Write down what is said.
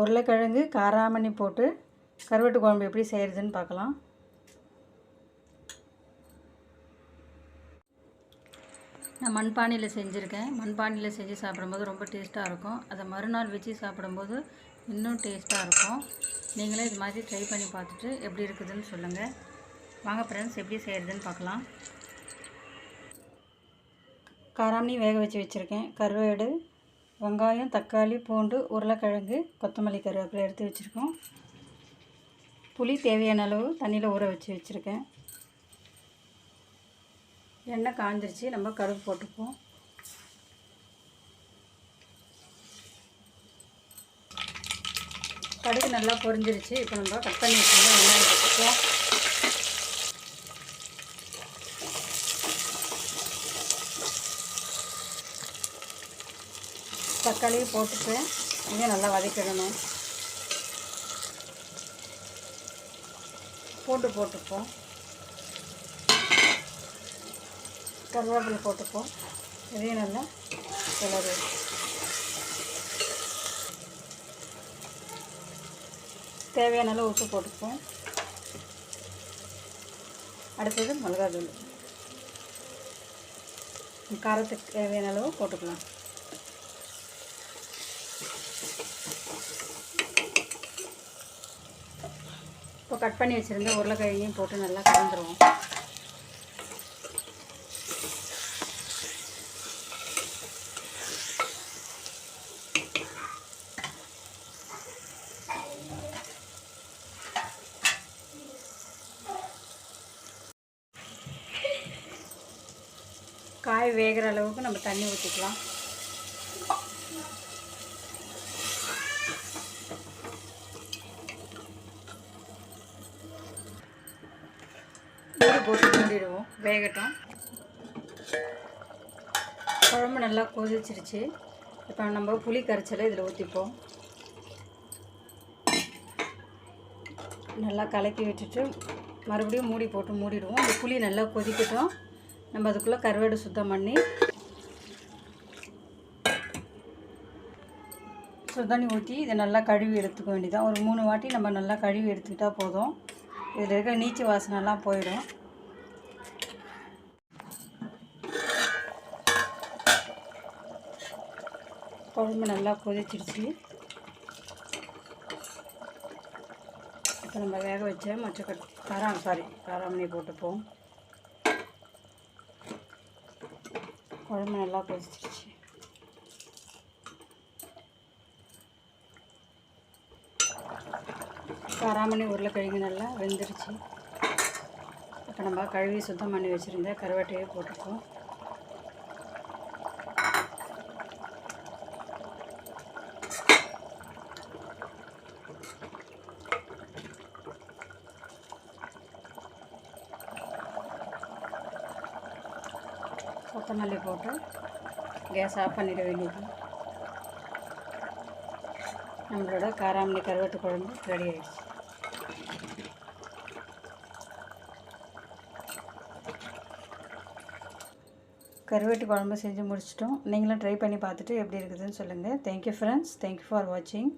உருளைக்கிழங்கு காராமணி போட்டு கருவாட்டு குழம்பு எப்படி செய்கிறதுன்னு பார்க்கலாம். நான் மண்பானையில் செஞ்சுருக்கேன். மண்பானையில் செஞ்சு சாப்பிடும்போது ரொம்ப டேஸ்ட்டாக இருக்கும். அதை மறுநாள் வச்சு சாப்பிடும்போது இன்னும் டேஸ்ட்டாக இருக்கும். நீங்களே இது மாதிரி ட்ரை பண்ணி பார்த்துட்டு எப்படி இருக்குதுன்னு சொல்லுங்கள் வாங்க ஃப்ரெண்ட்ஸ் எப்படி செய்கிறதுன்னு பார்க்கலாம். காராமணி வேக வச்சு வச்சுருக்கேன். கருவேடு வெங்காயம் தக்காளி பூண்டு உருளைக்கிழங்கு கொத்தமல்லி கருவேப்பிலை எடுத்து வச்சுருக்கோம். புளி தேவையான அளவு தண்ணியில் ஊற வச்சு வச்சுருக்கேன். எண்ணெய் காஞ்சிருச்சு நம்ம கடுகு போட்டுப்போம் கடுகு நல்லா பொரிஞ்சிருச்சு இப்போ நம்ம கட் பண்ணி வச்சுருந்தோம் வெங்காயம் போட்டுப்போம் தக்காளியும் போட்டுட்டு இங்கே நல்லா வதக்கிடணும். பூண்டு போட்டுப்போம். கருவேப்பிலை போட்டுப்போம். இதையும் நல்லா கிளறு தேவையான அளவு உப்பு போட்டுப்போம். அடுத்தது மிளகாத்தூள். காரத்துக்கு தேவையான அளவு போட்டுக்கலாம். இப்போ கட் பண்ணி வச்சுருந்த உருளைக்கிழங்கையும் போட்டு நல்லா கலந்துருவோம். காய் வேகிற அளவுக்கு நம்ம தண்ணி ஊற்றிக்கலாம் மூடி போட்டு மூடிடுவோம் வேகட்டும். குழம்பு நல்லா கொதிச்சிருச்சு. இப்போ நம்ம புளி கரைச்சலை இதில் ஊற்றிப்போம் நல்லா கலக்கி விட்டுட்டு மறுபடியும் மூடி போட்டு மூடிடுவோம். இந்த புளி நல்லா கொதிக்கட்டும். நம்ம அதுக்குள்ளே கருவேடு சுத்தம் பண்ணி சுத்தண்ணி ஊற்றி இதை நல்லா கழுவி எடுத்துக்க வேண்டியதான் ஒரு மூணு வாட்டி நம்ம நல்லா கழுவி எடுத்துக்கிட்டால் போதும். இதில் இருக்கிற நீச்சு வாசனைலாம் போயிடும். குழம்பு நல்லா கொதிச்சிருச்சு. இப்போ நம்ம வேக வச்ச மொச்சக்கட் காரம் சாரி காராமணி போட்டுப்போம். குழம்பு நல்லா கொதிச்சிருச்சு. காராமணி உருளைக்கிழங்கு நல்லா வெந்துருச்சு. இப்போ நம்ம கழுவி சுத்தம் பண்ணி வச்சுருந்த கருவாட்டையே போட்டுப்போம். கொத்தமல்லி போட்டு கேஸ் ஆஃப் பண்ணிட வேண்டியது நம்மளோட காராமணி கருவாட்டு குழம்பு ரெடி ஆயிடுச்சு கருவாட்டு குழம்பு செஞ்சு முடிச்சிட்டோம் நீங்களும் ட்ரை பண்ணி பார்த்துட்டு எப்படி இருக்குதுன்னு சொல்லுங்கள் தேங்க்யூ ஃப்ரெண்ட்ஸ் தேங்க்யூ ஃபார் வாட்சிங்